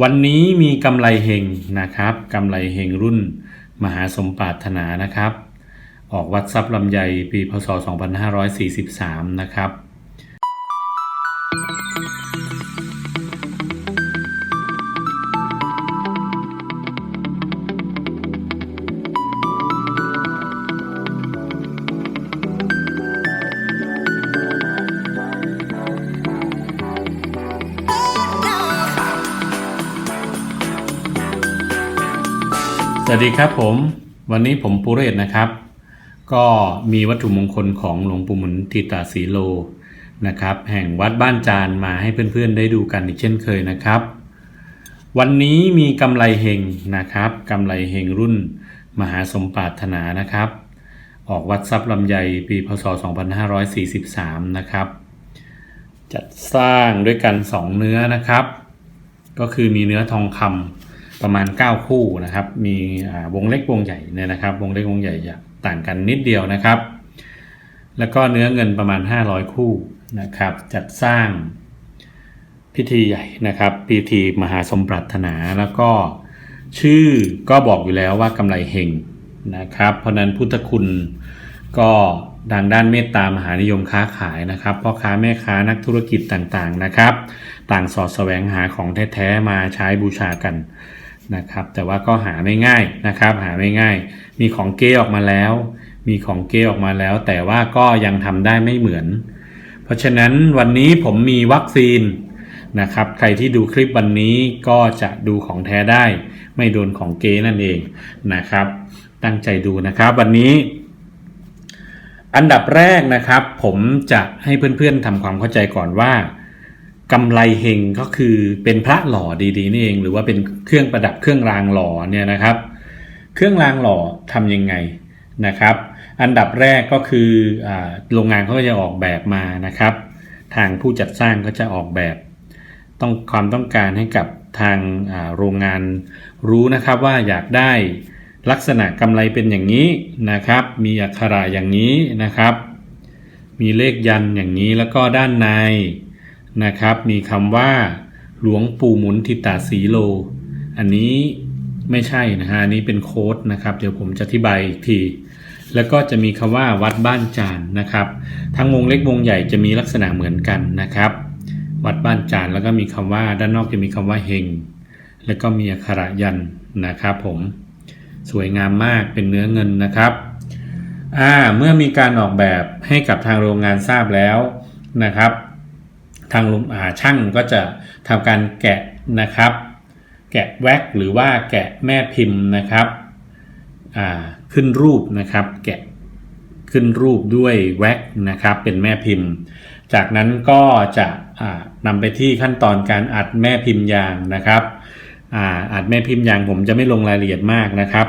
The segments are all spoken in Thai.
วันนี้มีกำไรเฮงนะครับกำไรเฮงรุ่นมหาสมปรารถนานะครับ ออกวัดทรัพย์ลำไยปีพศ 2543 นะครับ สวัสดีครับผม วันนี้ผมปุเรศนะครับ ก็มีวัตถุมงคลของหลวงปู่หมุนทิตาสีโลนะครับ แห่งวัดบ้านจานมาให้เพื่อนๆได้ดูกันอีกเช่นเคยนะครับ วันนี้มีกำไรเฮงนะครับกำไรเฮงรุ่นมหาสมปรารถนานะครับ ออกวัดทรัพย์ลำไยปีพศ 2543 นะครับ จัดสร้างด้วยกัน 2 เนื้อนะครับ ก็คือมีเนื้อทองคำ ประมาณ 9 คู่นะครับ มีวงเล็กวงใหญ่เนี่ยนะครับ วงเล็กวงใหญ่จะต่างกันนิดเดียวนะครับ แล้วก็เนื้อเงินประมาณ 500 คู่นะครับ จัดสร้างพิธีใหญ่นะครับ พิธีมหาสมปรารถนาแล้วก็ชื่อก็บอกอยู่แล้วว่ากำไรเฮงนะครับ เพราะนั้นพุทธคุณก็ทางด้านเมตตามหานิยมค้าขายนะครับพ่อค้าแม่ค้านักธุรกิจต่างๆนะครับ ต่างสอดแสวงหาของแท้ ๆ มาใช้บูชากัน นะครับแต่ว่าก็หาไม่ง่ายนะครับหาไม่ง่าย มีของเก้ออกมาแล้ว มีของเก้ออกมาแล้ว แต่ว่าก็ยังทำได้ไม่เหมือน เพราะฉะนั้นวันนี้ผมมีวัคซีนนะครับใครที่ดูคลิปวันนี้ก็จะดูของแท้ได้ ไม่โดนของเก้นั่นเองนะครับ ตั้งใจดูนะครับวันนี้ อันดับแรกนะครับ ผมจะให้เพื่อนๆทำความเข้าใจก่อนว่า กำไรเฮงก็คือเป็นพระหล่อดีๆนี่เองหรือว่าเป็นเครื่องประดับเครื่องรางหล่อเนี่ยนะครับ เครื่องรางหล่อทำยังไงนะครับ อันดับแรกก็คืออโรงงานเขาก็จะออกแบบมานะครับ ทางผู้จัดสร้างก็จะออกแบบต้องความต้องการให้กับทางาโรงงานรู้นะครับว่าอยากได้ลักษณะกำไรเป็นอย่างนี้นะครับ มีอักขระอย่างนี้นะครับ มีเลขยันอย่างนี้แล้วก็ด้านใน นะครับ มีคำว่า หลวงปู่หมุนทิตาสีโล อันนี้ไม่ใช่นะฮะนนี้เป็นโค้ดนะครับ เดี๋ยวผมจะอธิบายอีกทีแล้วก็จะมีคำว่าวัดบ้านจานนะครับ ทั้งวงเล็กวงใหญ่จะมีลักษณะเหมือนกันนะครับ วัดบ้านจานแล้วก็มีคำว่าด้านนอกจะมีคำว่าเฮงแล้วก็มีอักขระยันนะครับผมสวยงามมากเป็นเนื้อเงินนะครับอ่าเมื่อมีการออกแบบให้กับทางโรงงานทราบแล้วนะครับ ทางลุงอาช่างก็จะทำการแกะนะครับ แกะแว็กหรือว่าแกะแม่พิมพ์นะครับขึ้นรูปนะครับ แกะขึ้นรูปด้วยแว็กนะครับ เป็นแม่พิมพ์ จากนั้นก็จะอ่านำไปที่ขั้นตอนการอัดแม่พิมพ์ยางนะครับอ,อัดแม่พิมพ์ยางผมจะไม่ลงรายละเอียดมากนะครับ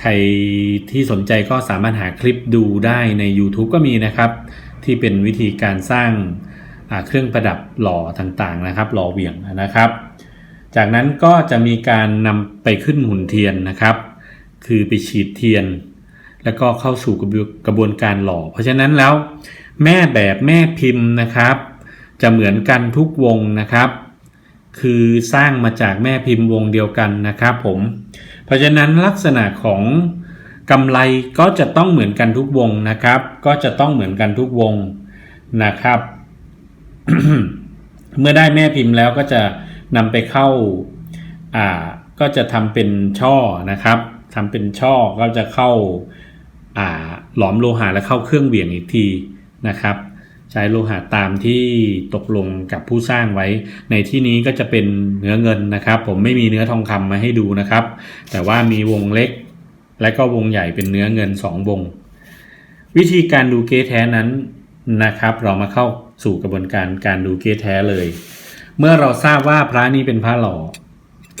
ใครที่สนใจก็สามารถหาคลิปดูได้ใน YouTube ก็มีนะครับ ที่เป็นวิธีการสร้าง เครื่องประดับหล่อต่างๆนะครับหล่อเหวี่ยงนะครับ จากนั้นก็จะมีการนำไปขึ้นหุ่นเทียนนะครับ คือไปฉีดเทียน แล้วก็เข้าสู่กระบวนการหล่อ เพราะฉะนั้นแล้วแม่แบบแม่พิมพ์นะครับ จะเหมือนกันทุกวงนะครับ คือสร้างมาจากแม่พิมพ์วงเดียวกันนะครับผม เพราะฉะนั้นลักษณะของกำไรก็จะต้องเหมือนกันทุกวงนะครับ ก็จะต้องเหมือนกันทุกวงนะครับ เมื่อได้แม่พิมพ์แล้วก็จะนำไปเข้าอ่าก็จะทำเป็นช่อนะครับทำเป็นช่อก็จะเข้าอ่าหลอมโลหะและเข้าเครื่องเหวี่ยงอีกทีนะครับ ใช้โลหะตามที่ตกลงกับผู้สร้างไว้ ในที่นี้ก็จะเป็นเนื้อเงินนะครับ ผมไม่มีเนื้อทองคำมาให้ดูนะครับ แต่ว่ามีวงเล็ก และก็วงใหญ่เป็นเนื้อเงิน 2 วง วิธีการดูเกแท้นั้นนะครับ เรามาเข้า สู่กระบวนการการดูเกแท้เลย เมื่อเราทราบว่าพระนี้เป็นพระหล่อ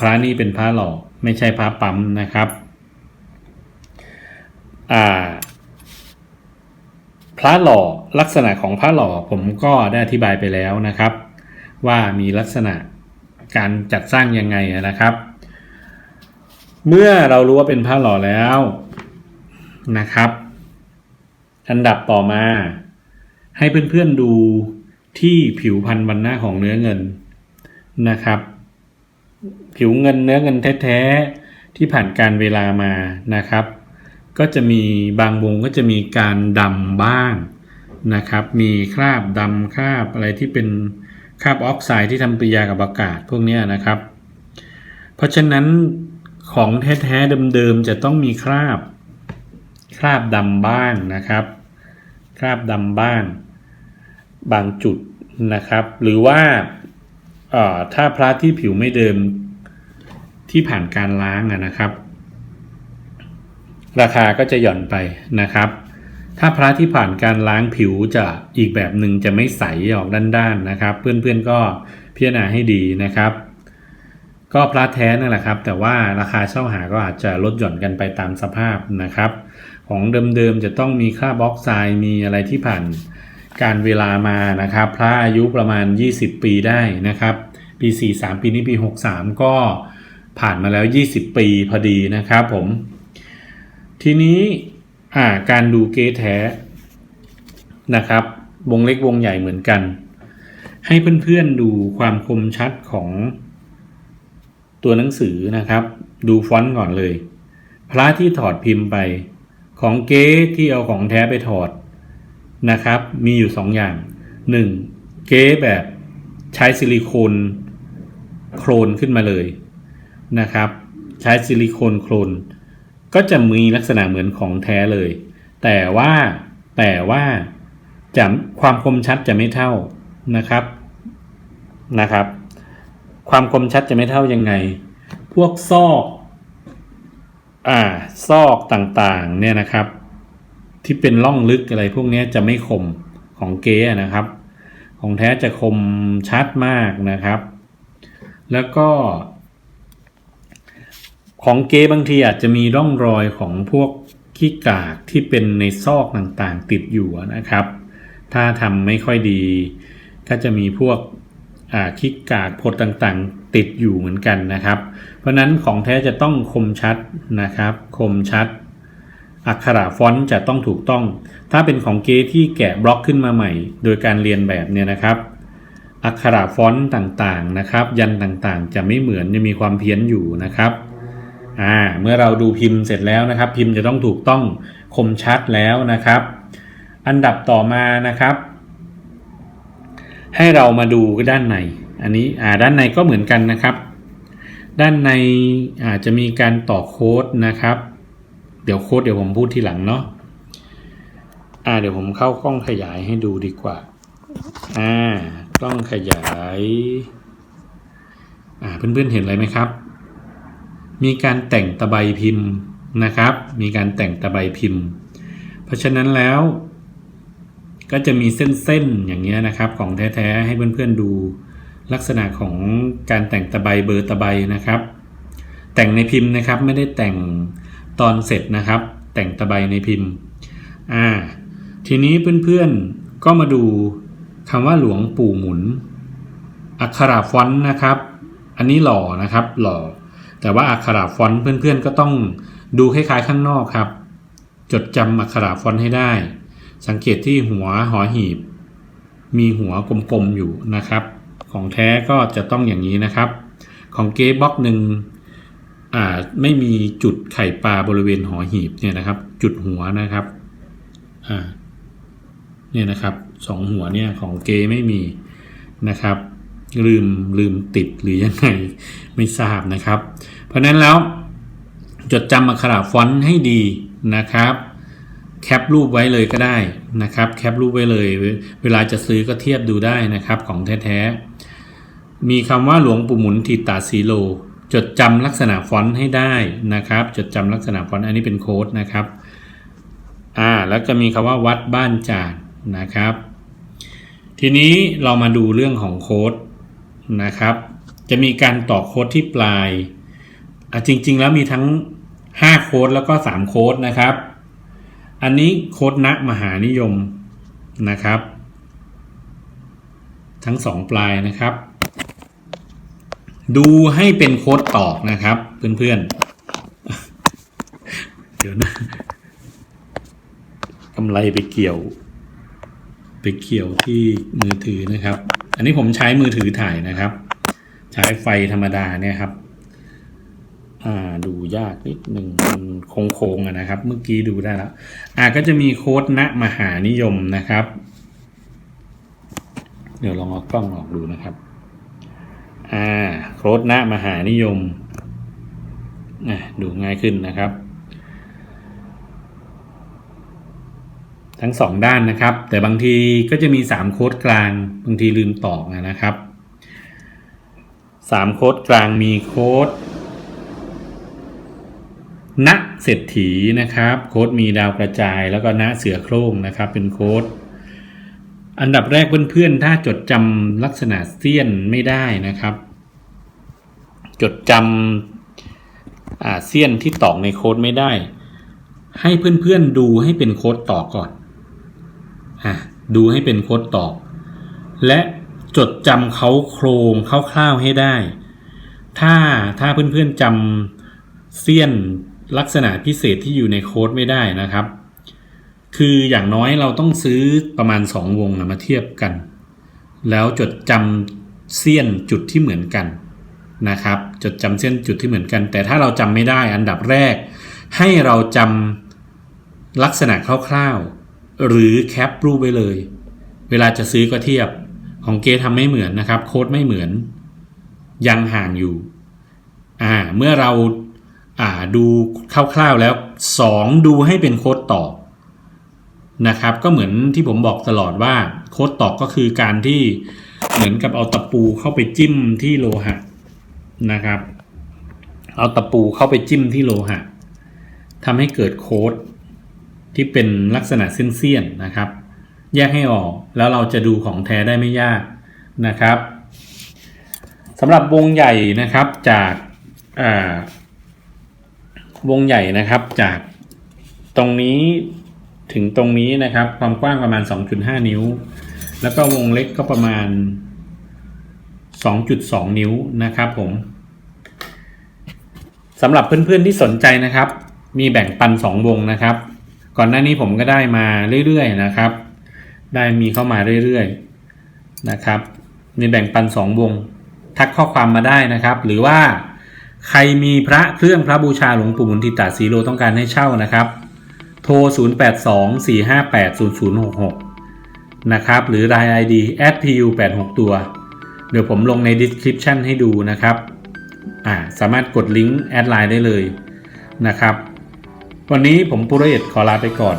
พระนี้เป็นพระหล่อไม่ใช่พระปั๊มนะครับอ่าพระหล่อลักษณะของพระหล่อผมก็ได้อธิบายไปแล้วนะครับ ว่ามีลักษณะการจัดสร้างยังไงนะครับ เมื่อเรารู้ว่าเป็นพระหล่อแล้วนะครับ อันดับต่อมา ให้เพื่อนๆดูที่ผิวพันธุ์บรรณาของเนื้อเงินนะครับ ผิวเงินเนื้อเงินแท้ๆที่ผ่านการเวลามานะครับ ก็จะมีบางวงก็จะมีการดำบ้างนะครับ มีคราบดำคราบอะไรที่เป็นคราบออกไซด์ที่ทำปฏิกิริยากับอากาศพวกนี้นะครับ เพราะฉะนั้นของแท้ๆเดิมๆจะต้องมีคราบ คราบดำบ้างนะครับ คราบดำบ้างบางจุดนะครับ หรือว่าถ้าพระที่ผิวไม่เดิมที่ผ่านการล้างนะครับ ราคาก็จะหย่อนไปนะครับ ถ้าพระที่ผ่านการล้างผิวจะอีกแบบหนึ่งจะไม่ใสออกด้านๆนะครับ เพื่อนๆก็พิจารณาให้ดีนะครับ ก็พระแท้นั่นแหละครับ แต่ว่าราคาเช่าหาก็อาจจะลดหย่อนกันไปตามสภาพนะครับ ของเดิมๆจะต้องมีค่าบล็อกไซด์มีอะไรที่ผ่านการเวลามานะครับ พระอายุประมาณ 20 ปีได้นะครับ ปี 43 ปีนี้ปี 63 ก็ผ่านมาแล้ว 20 ปีพอดีนะครับผม ทีนี้การดูเกแท้นะครับ วงเล็กวงใหญ่เหมือนกัน ให้เพื่อนๆดูความคมชัดของตัวหนังสือนะครับ ดูฟอนต์ก่อนเลย พระที่ถอดพิมพ์ไป ของเก๊ที่เอาของแท้ไปถอดนะครับ มีอยู่ 2 อย่าง 1. เก๊แบบใช้ซิลิโคนโครนขึ้นมาเลยนะครับ ใช้ซิลิโคนโครนก็จะมีลักษณะเหมือนของแท้เลย แต่ว่าแต่ว่าจะความคมชัดจะไม่เท่านะครับนะครับ ความคมชัดจะไม่เท่ายังไง พวกซอก อ่าซอกต่างๆเนี่ยนะครับ ที่เป็นร่องลึกอะไรพวกนี้จะไม่คมของเก๊นะครับ ของแท้จะคมชัดมากนะครับ แล้วก็ ของเก๊บางทีอาจจะมีร่องรอยของพวกขี้กากที่เป็นในซอกต่างๆ ติดอยู่นะครับ ถ้าทำไม่ค่อยดี ก็จะมีพวกขี้กากพดต่างๆ ติดอยู่เหมือนกันนะครับ เพราะนั้นของแท้จะต้องคมชัดนะครับ คมชัด อักขระฟอนต์จะต้องถูกต้อง ถ้าเป็นของเก๊ที่แกะบล็อกขึ้นมาใหม่ โดยการเรียนแบบเนี่ยนะครับ อักขระฟอนต์ต่างๆนะครับ ยันต่างๆ จะไม่เหมือนจะมีความเพี้ยนอยู่นะครับอ่าเมื่อเราดูพิมพ์เสร็จแล้วนะครับ พิมพ์จะต้องถูกต้องคมชัดแล้วนะครับ อันดับต่อมานะครับ ให้เรามาดูด้านใน อันนี้ด้านในก็เหมือนกันนะครับ ด้านในอาจจะมีการต่อโค้ดนะครับ เดี๋ยวโค้ดเดี๋ยวผมพูดทีหลังเนาะอ่าเดี๋ยวผมเข้ากล้องขยายให้ดูดีกว่าอ่ากล้องขยายอ่าเพื่อนๆเห็นอะไรไหมครับ มีการแต่งตะไบพิมพ์นะครับ มีการแต่งตะไบพิมพ์ เพราะฉะนั้นแล้วก็จะมีเส้นๆอย่างเงี้ยนะครับของแท้ๆให้เพื่อนๆดู ลักษณะของการแต่งตะไบเบอร์ตะไบนะครับ แต่งในพิมพ์นะครับไม่ได้แต่งตอนเสร็จนะครับ แต่งตะไบในพิมพ์อ่าทีนี้เพื่อนๆก็มาดูคำว่าหลวงปู่หมุน อักขระฟอนต์นะครับ อันนี้หล่อนะครับหล่อ แต่ว่าอักขระฟอนต์เพื่อนๆก็ต้องดูคล้ายๆข้างนอกครับ จดจำอักขระฟอนต์ให้ได้ สังเกตที่หัวหอหีบ มีหัวกลมๆอยู่นะครับ ของแท้ก็จะต้องอย่างนี้นะครับ ของเก๊บล็อกหนึ่งไม่มีจุดไข่ปลาบริเวณหอหีบเนี่ยนะครับ จุดหัวนะครับเนี่ยนะครับสองหัวเนี่ยของเก๊ไม่มีนะครับ ลืมลืมติดหรือยังไงไม่ทราบนะครับ เพราะนั้นแล้วจดจำอักขระฟอนต์ให้ดีนะครับแคปรูปไว้เลยก็ได้นะครับ แคปรูปไว้เลย เวลาจะซื้อก็เทียบดูได้นะครับของแท้ๆ มีคำว่าหลวงปู่หมุนทิตาสีโล จดจำลักษณะฟอนต์ให้ได้นะครับ จดจำลักษณะฟอนต์อันนี้เป็นโค้ดนะครับอ่าแล้วจะมีคำว่าวัดบ้านจานนะครับ ทีนี้เรามาดูเรื่องของโค้ดนะครับ จะมีการต่อโค้ดที่ปลายอะจริง ๆ แล้วมีทั้ง 5 โค้ดแล้วก็ 3 โค้ดนะครับ อันนี้โค้ดณมหานิยมนะครับ ทั้งสองปลายนะครับ ดูให้เป็นโค้ดตอกนะครับ เพื่อนๆ เดี๋ยวนะกำไรไปเกี่ยว ไปเกี่ยวที่มือถือนะครับ อันนี้ผมใช้มือถือถ่ายนะครับ ใช้ไฟธรรมดาเนี่ยครับ อ่าดูยากนิดหนึ่งมันโค้งๆนะครับ เมื่อกี้ดูได้แล้วอ่าก็จะมีโค้ดณมหานิยมนะครับ เดี๋ยวลองเอากล้องออกดูนะครับ อ่าโค้ดณมหานิยมอะดูง่ายขึ้นนะครับ ทั้งสองด้านนะครับ แต่บางทีก็จะมีสามโค้ดกลาง บางทีลืมตอกนะครับสามโค้ดกลางมีโค้ดณเศรษฐีนะครับ โค้ดมีดาวกระจายแล้วก็ณเสือโคร่งนะครับ เป็นโค้ด อันดับแรกเพื่อนๆ ถ้าจดจำลักษณะเสี้ยนไม่ได้นะครับ จดจำอ่าเสี้ยนที่ตอกในโค้ดไม่ได้ ให้เพื่อนๆดูให้เป็นโค้ดตอกก่อนอะดูให้เป็นโค้ดตอก และจดจำเขาโครงคร่าวๆให้ได้ ถ้าถ้าเพื่อนๆจำเสี้ยนลักษณะพิเศษที่อยู่ในโค้ดไม่ได้นะครับ คืออย่างน้อยเราต้องซื้อประมาณ 2 วงนะมาเทียบกัน แล้วจดจำเสี้ยนจุดที่เหมือนกันนะครับ จดจำเส้นจุดที่เหมือนกัน แต่ถ้าเราจำไม่ได้อันดับแรก ให้เราจำลักษณะคร่าวๆ หรือแคปรูปไว้เลย เวลาจะซื้อก็เทียบของเกทำไม่เหมือนนะครับ โค้ดไม่เหมือน ยังห่างอยู่อ่าเมื่อเราอ่าดูคร่าวๆแล้ว 2 ดูให้เป็นโค้ด นะครับ ก็เหมือนที่ผมบอกตลอดว่าโคดตอกก็คือการที่เหมือนกับเอาตะปูเข้าไปจิ้มที่โลหะนะครับ เอาตะปูเข้าไปจิ้มที่โลหะทำให้เกิดโคดที่เป็นลักษณะเส้นๆนะครับ แยกให้ออกแล้วเราจะดูของแท้ได้ไม่ยากนะครับสำหรับวงใหญ่นะครับจากาวงใหญ่นะครับจากตรงนี้ ถึงตรงนี้นะครับ ความกว้างประมาณ 2.5 นิ้ว แล้วก็วงเล็กก็ประมาณ 2.2 นิ้วนะครับผมสำหรับเพื่อนๆที่สนใจนะครับ มีแบ่งปัน 2 วงนะครับ ก่อนหน้านี้ผมก็ได้มาเรื่อยๆนะครับ ได้มีเข้ามาเรื่อยๆนะครับมีแบ่งปัน 2 วง ทักข้อความมาได้นะครับ หรือว่าใครมีพระเครื่องพระบูชาหลวงปู่หมุนติตาสีโลต้องการให้เช่านะครับ โทร 0824580066 นะครับ หรือ Line ID @pu86 ตัว เดี๋ยวผมลงใน description ให้ดูนะครับ อ่า สามารถกดลิงก์แอดไลน์ได้เลยนะครับ วันนี้ผมปุรเอตขอลาไปก่อน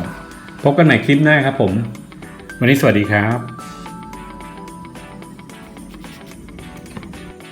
พบกันใหม่คลิปหน้าครับผม วันนี้สวัสดีครับ